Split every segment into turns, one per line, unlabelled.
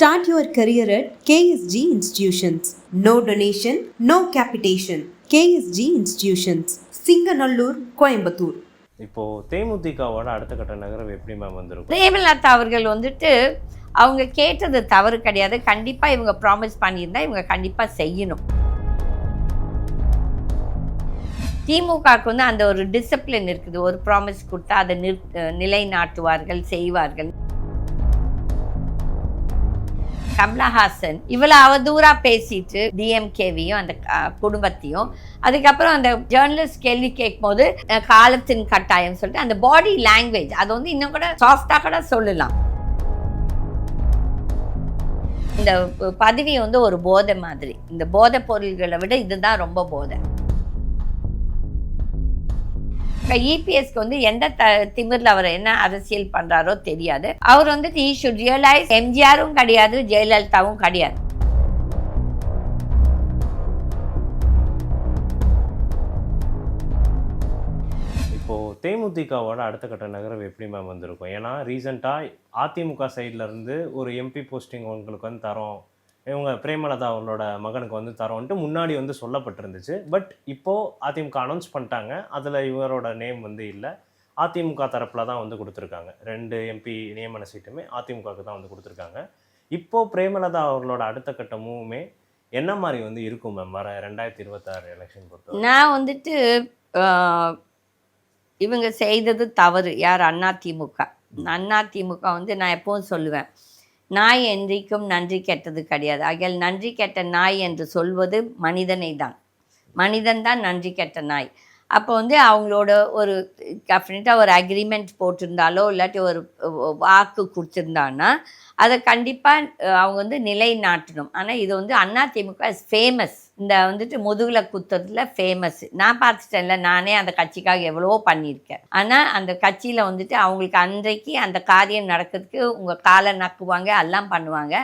Start your career at KSG Institutions. No donation, no capitation. KSG Institutions. Singanallur Coimbatore
இப்போ தேமுதிகவோட அடுத்த கட்ட நகரம் எப்படி மேம் வந்திருக்கும்
பிரேமலதா அவர்கள் வந்துட்டு அவங்க கேட்டது தவறு கிடையாது கண்டிப்பாக இவங்க ப்ராமிஸ் பண்ணியிருந்தா இவங்க கண்டிப்பாக செய்யணும் திமுகவுக்கு வந்து அந்த ஒரு டிசிப்ளின் இருக்குது ஒரு ப்ராமிஸ் கொடுத்தா அதை நிலைநாட்டுவார்கள் செய்வார்கள் கமலஹாசன் இவ்வளோ அவதூறா பேசிட்டு டிஎம்கேவையும் அந்த குடும்பத்தையும். அதுக்கப்புறம் அந்த ஜேர்னலிஸ்ட் கேள்வி கேட்கும்போது போது காலத்தின் கட்டாயம் சொல்லிட்டு அந்த பாடி லாங்குவேஜ் அது வந்து இன்னும் கூட சாஃப்டாக கூட சொல்லலாம். இந்த பதவி வந்து ஒரு போதை மாதிரி. இந்த போதை பொருள்களை விட இதுதான் ரொம்ப போதை. இபிஎஸ்க்கு வந்து எந்த த திமிரில் அவர் என்ன அரசியல் பண்றாரோ தெரியாது. அவர் வந்துட்டு ஈ ஷுட் ரியலைஸ் எம்ஜிஆரும் கிடையாது ஜெயலலிதாவும் கிடையாது.
இப்போ தேமுதிகவோட அடுத்த கட்ட நகரம் எப்படி மேம் வந்திருக்கும்? ஏன்னா ரீசெண்டாக அதிமுக சைடுல இருந்து ஒரு எம்பி போஸ்டிங் உங்களுக்கு வந்து தரோம். இவங்க பிரேமலதா அவங்களோட மகனுக்கு வந்து தரோன்ட்டு முன்னாடி வந்து சொல்லப்பட்டிருந்துச்சு. பட் இப்போ அதிமுக அனௌன்ஸ் பண்ணிட்டாங்க. அதில் இவரோட நேம் வந்து இல்லை. அதிமுக தரப்பில் தான் வந்து கொடுத்துருக்காங்க. ரெண்டு எம்பி நியமன சீட்டுமே அதிமுகவுக்கு தான் வந்து கொடுத்துருக்காங்க. இப்போ பிரேமலதா அவர்களோட அடுத்த கட்ட மூவுமே என்ன மாதிரி வந்து இருக்கும் மேம் வர ரெண்டாயிரத்தி இருபத்தாறு எலெக்ஷன் பொறுத்த
நான் வந்துட்டு இவங்க செய்தது தவறு. யார்? அண்ணா திமுக. அண்ணா திமுக வந்து நான் எப்பவும் சொல்லுவேன். நாய் என்றைக்கும் நன்றி கெட்டது கிடையாது. ஆகியால் நன்றி கெட்ட நாய் என்று சொல்வது மனிதனை தான் மனிதன் தான் நன்றி கெட்ட நாய். அப்போ வந்து அவங்களோட ஒரு டெஃபினட்டாக ஒரு அக்ரிமெண்ட் போட்டிருந்தாலோ இல்லாட்டி ஒரு வாக்கு கொடுத்துருந்தான்னா அதை கண்டிப்பாக அவங்க வந்து நிலைநாட்டணும். ஆனால் இது வந்து அண்ணா திமுக இஸ் ஃபேமஸ் இந்த வந்துட்டு முதுகில் குத்துறதுல ஃபேமஸ் நான் பார்த்துட்டேன்ல நானே அந்த கட்சிக்காக எவ்வளவோ பண்ணியிருக்கேன். ஆனால் அந்த கட்சியில் வந்துட்டு அவங்களுக்கு அன்றைக்கு அந்த காரியம் நடக்கிறதுக்கு உங்கள் காலை நக்குவாங்க எல்லாம் பண்ணுவாங்க.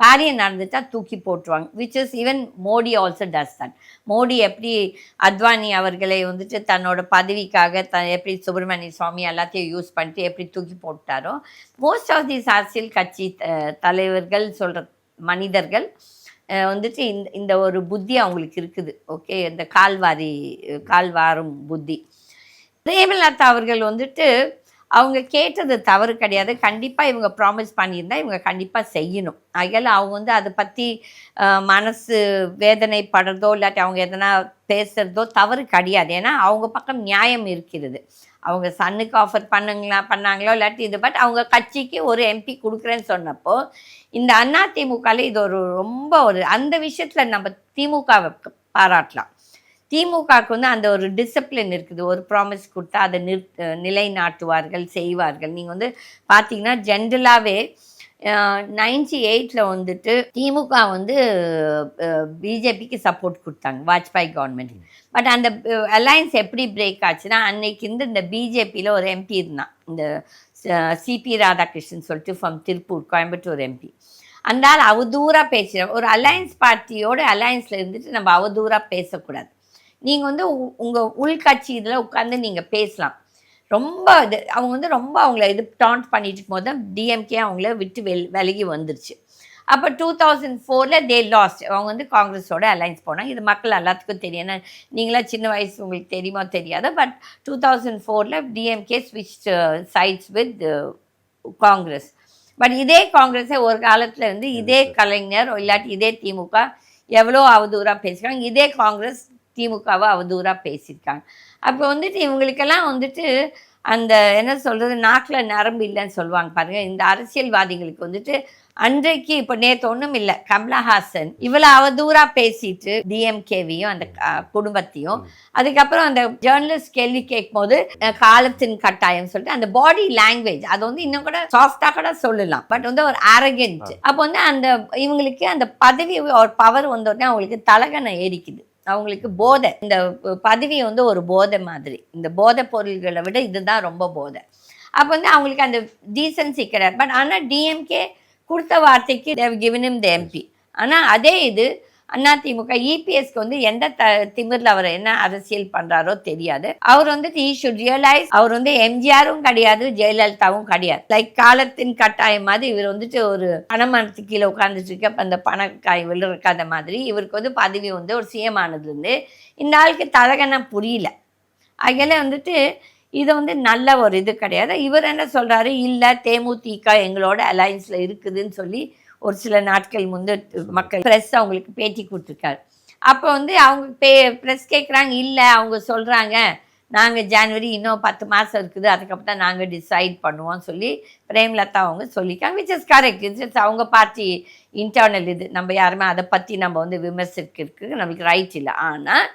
காரியம் நடந்துட்டால் தூக்கி போட்டுருவாங்க. Which is even Modi also does that Modi எப்படி அத்வானி அவர்களை வந்துட்டு தன்னோட பதவிக்காக த எப்படி சுப்பிரமணிய சுவாமி எல்லாத்தையும் யூஸ் பண்ணிட்டு எப்படி தூக்கி போட்டாரோ மோஸ்ட் ஆஃப் தீஸ் அரசியல் கட்சி த- தலைவர்கள் சொல்கிற மனிதர்கள் வந்துட்டு இந்த இந்த ஒரு புத்தி அவங்களுக்கு இருக்குது ஓகே இந்த கால்வாரி கால்வாரும் புத்தி. பிரேமலதா அவர்கள் வந்துட்டு அவங்க கேட்டது தவறு கிடையாது. கண்டிப்பாக இவங்க ப்ராமிஸ் பண்ணியிருந்தா இவங்க கண்டிப்பாக செய்யணும். அதில் அவங்க வந்து அதை பற்றி மனசு வேதனைப்படுறதோ இல்லாட்டி அவங்க எதனா பேசுகிறதோ தவறு கிடையாது. ஏன்னா அவங்க பக்கம் நியாயம் இருக்கிறது. அவங்க சன்னுக்கு ஆஃபர் பண்ணுங்களா பண்ணாங்களோ இல்லாட்டி இது பட் அவங்க கட்சிக்கு ஒரு எம்பி கொடுக்குறேன்னு சொன்னப்போ இந்த அண்ணா திமுகவில் இது ஒரு ரொம்ப ஒரு அந்த விஷயத்தில் நம்ம திமுகவை பாராட்டலாம். திமுகவுக்கு வந்து அந்த ஒரு டிசிப்ளின் இருக்குது. ஒரு ப்ராமிஸ் கொடுத்தா அதை நிற் நிலைநாட்டுவார்கள் செய்வார்கள். நீங்கள் வந்து பார்த்தீங்கன்னா ஜென்ரலாகவே நைன்டி எயிட்டில் வந்துட்டு திமுக வந்து பிஜேபிக்கு சப்போர்ட் கொடுத்தாங்க வாஜ்பாய் கவர்மெண்ட் பட் அந்த அலையன்ஸ் எப்படி பிரேக் ஆச்சுன்னா அன்னைக்கு இருந்து இந்த பிஜேபியில் ஒரு எம்பி இருந்தான். இந்த சிபி ராதாகிருஷ்ணன் சொல்லிட்டு ஃப்ரம் திருப்பூர் கோயம்புத்தூர் எம்பி அந்த ஆள் அவதூறாக பேசுகிறோம் ஒரு அலையன்ஸ் பார்ட்டியோட அலையன்ஸில் இருந்துட்டு நம்ம அவதூறாக பேசக்கூடாது. நீங்கள் வந்து உங்கள் உள்கட்சி இதில் உட்காந்து நீங்கள் பேசலாம். ரொம்ப இது அவங்க வந்து ரொம்ப அவங்கள இது டான்ட் பண்ணிட்டு இருக்கும்போது தான் டிஎம்கே அவங்கள விட்டு வெல் விலகி வந்துருச்சு. அப்போ டூ தௌசண்ட் ஃபோரில் தே லாஸ்ட் அவங்க வந்து காங்கிரஸோட அலைன்ஸ் போனாங்க. இது மக்கள் எல்லாத்துக்கும் தெரியும். ஏன்னா நீங்களாம் சின்ன வயசு உங்களுக்கு தெரியுமோ தெரியாது. பட் டூ தௌசண்ட் ஃபோரில் டிஎம்கே ஸ்விட்ச் சைட்ஸ் வித் காங்கிரஸ். பட் இதே காங்கிரஸை ஒரு காலத்துல இருந்து இதே கலைஞர் இல்லாட்டி இதே திமுக எவ்வளோ அவதூறாக பேசுகிறாங்க இதே காங்கிரஸ் திமுகவை அவதூறாக பேசியிருக்காங்க. அப்போ வந்துட்டு இவங்களுக்கெல்லாம் வந்துட்டு அந்த என்ன சொல்கிறது நாக்கில் நரம்பு இல்லைன்னு சொல்லுவாங்க பாருங்க. இந்த அரசியல்வாதிகளுக்கு வந்துட்டு அன்றைக்கு இப்போ நேற்று ஒன்றும் இல்லை. கமலஹாசன் இவ்வளோ அவதூறாக பேசிட்டு டிஎம்கேவையும் அந்த குடும்பத்தையும் அதுக்கப்புறம் அந்த ஜேர்னலிஸ்ட் கேள்வி கேட்கும்போது அஹ், காலத்தின் கட்டாயம் சொல்லிட்டு அந்த பாடி லாங்குவேஜ் அது வந்து இன்னும் கூட சாஃப்டாக கூட சொல்லலாம். பட் வந்து ஒரு அரகண்ட் அப்போ வந்து அந்த இவங்களுக்கு அந்த பதவி ஒரு பவர் வந்தோடனே அவங்களுக்கு தலகணம் ஏறிக்குது. அவங்களுக்கு போதை. இந்த பதவி வந்து ஒரு போதை மாதிரி. இந்த போதை பொருள்களை விட இதுதான் ரொம்ப போதை. அப்போ வந்து அவங்களுக்கு அந்த டீசன்சி கிடையாது. பட் ஆனால் டிஎம்கே கொடுத்த வார்த்தைக்கு they given him the MP ஆனால் அதே இது அதிமுக இபிஎஸ்க்கு வந்து எந்த த திமிரில் அவர் என்ன அரசியல் பண்றாரோ தெரியாது. அவர் வந்து ஈ ஷுட் ரியலைஸ் அவர் வந்து எம்ஜிஆரும் கிடையாது ஜெயலலிதாவும் கிடையாது. லைக் காலத்தின் கட்டாயம் மாதிரி இவர் வந்துட்டு ஒரு பணமரத்துக்கு கீழே உட்காந்துட்டு இருக்க அந்த பணக்காய் விழுறக்காத மாதிரி இவருக்கு வந்து பதவி வந்து ஒரு சிஎம் ஆனதுலேருந்து இந்த ஆளுக்கு தலகணம் புரியல. அதில் வந்துட்டு இது வந்து நல்ல ஒரு இது கிடையாது. இவர் என்ன சொல்றாரு? இல்லை தேமுதிக எங்களோட அலைன்ஸில் இருக்குதுன்னு சொல்லி ஒரு சில நாட்கள் முந்து மக்கள் ப்ரெஸ் அவங்களுக்கு பேட்டி கொடுத்துருக்காரு. அப்போ வந்து அவங்க பே ப்ரெஸ் கேட்குறாங்க இல்லை அவங்க சொல்கிறாங்க நாங்கள் ஜனவரி இன்னும் பத்து மாதம் இருக்குது அதுக்கப்புறம் தான் நாங்கள் டிசைட் பண்ணுவோம் சொல்லி பிரேம்லதா அவங்க சொல்லிக்காங்க விச் இஸ் கரெக்ட் இட்ஸ் அவங்க பார்ட்டி இன்டர்னல் இது. நம்ம யாருமே அதை பற்றி நம்ம வந்து விமர்சிக்கிறதுக்கு நம்மளுக்கு ரைட் இல்லை. ஆனால்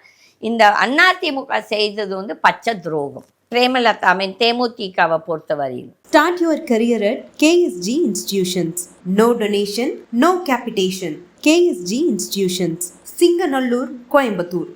இந்த அதிமுக செய்தது வந்து பச்சை துரோகம். பிரேமலதா மீன் தேமுதிகவை பொறுத்தவரையில்
start your career at KSG institutions no donation no capitation KSG institutions Singanallur Coimbatore